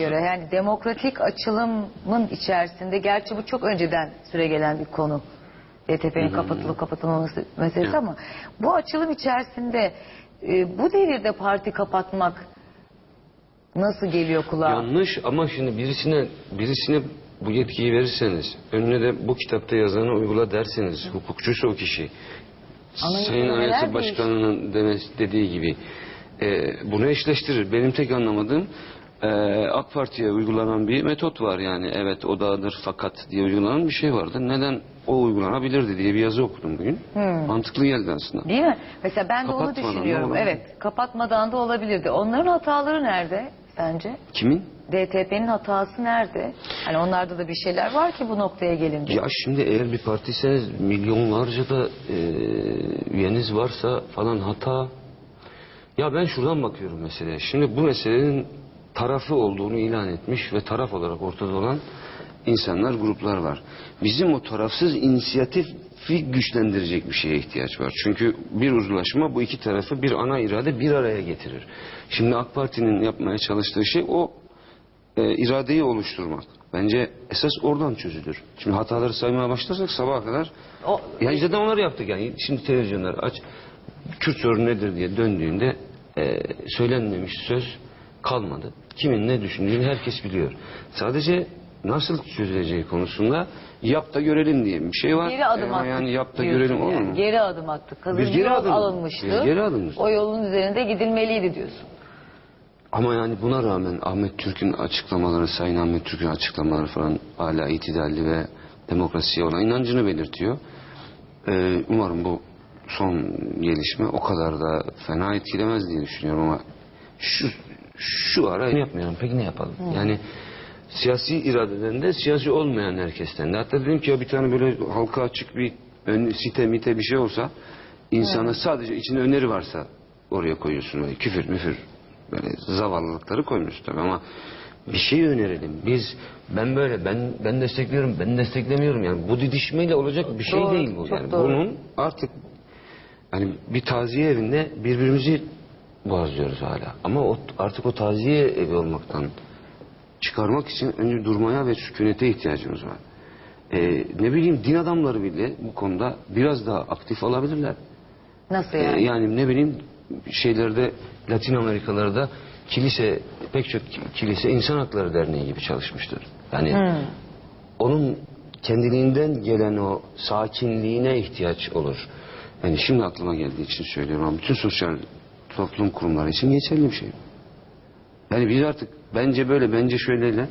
göre yani demokratik açılımın içerisinde gerçi bu çok önceden süre gelen bir konu. DTP'nin kapatılıp kapatılmaması meselesi ama bu açılım içerisinde e, bu devirde parti kapatmak nasıl geliyor kulağa? Yanlış ama şimdi birisine birisine bu yetkiyi verirseniz, önüne de bu kitapta yazanı uygula derseniz, hukukçuysa o kişi, Anayasa Sayın neler Anayasa değişti? Başkanı'nın demesi, dediği gibi e, bunu eşleştirir. Benim tek anlamadığım e, AK Parti'ye uygulanan bir metot var yani. Evet o dağıdır fakat diye uygulanan bir şey vardı. Neden o uygulanabilirdi diye bir yazı okudum bugün. Mantıklı geldi aslında. Değil mi? Mesela ben de onu düşünüyorum. Evet, kapatmadan da olabilirdi. Onların hataları nerede sence? Kimin? DTP'nin hatası nerede? Hani onlarda da bir şeyler var ki bu noktaya gelince. Ya şimdi eğer bir partiyseniz milyonlarca da e, üyeniz varsa falan hata. Ya ben şuradan bakıyorum meseleye. Şimdi bu meselenin tarafı olduğunu ilan etmiş ve taraf olarak ortada olan insanlar, gruplar var. Bizim o tarafsız inisiyatifi güçlendirecek bir şeye ihtiyaç var. Çünkü bir uzlaşma bu iki tarafı bir ana irade bir araya getirir. Şimdi AK Parti'nin yapmaya çalıştığı şey o e, iradeyi oluşturmak. Bence esas oradan çözülür. Şimdi hataları saymaya başlarsak sabaha kadar O, ya zaten onları yaptık yani. Şimdi televizyonlar aç Kürt sorunu nedir diye döndüğünde e, söylenmemiş söz kalmadı. Kimin ne düşündüğünü herkes biliyor. Sadece nasıl çözüleceği konusunda yap da görelim diye bir şey var. geri adım Ama attık. yani yap da görelim olur mu? Geri adım attık. Hazır Biz geri yol adım- alınmıştı. biz geri adımız. O yolun üzerinde gidilmeliydi diyorsun. Ama yani buna rağmen Ahmet Türk'ün açıklamaları, Sayın Ahmet Türk'ün açıklamaları falan hala itidalli ve demokrasiye olan inancını belirtiyor. Ee, umarım bu son gelişme o kadar da fena etkilemez diye düşünüyorum ama şu şu ara yapmıyorum. Peki ne yapalım? Yani siyasi iradeden de siyasi olmayan herkesten de. Hatta dedim ki ya bir tane böyle halka açık bir ön, site mite bir şey olsa insana sadece içinde öneri varsa oraya koyuyorsun böyle küfür müfür böyle zavallılıkları koymuyorsun tabii ama bir şey önerelim. Biz ben böyle ben ben destekliyorum ben desteklemiyorum yani bu didişmeyle olacak bir şey Doğru, değil bu yani. doğru. Bunun artık hani bir taziye evinde birbirimizi boğazlıyoruz hala. Ama o, artık o taziye evi olmaktan çıkarmak için önce durmaya ve sükunete ihtiyacımız var. Ee, ne bileyim din adamları bile bu konuda biraz daha aktif olabilirler. Nasıl Ee, yani? yani ne bileyim şeylerde Latin Amerikalarda kilise pek çok ki- kilise insan hakları derneği gibi çalışmıştır. Yani Hmm. onun kendiliğinden gelen o sakinliğine ihtiyaç olur. Yani şimdi aklıma geldiği için söylüyorum ama bütün sosyal toplum kurumları için geçerli bir şey. Yani biz artık bence böyle bence şöyleyle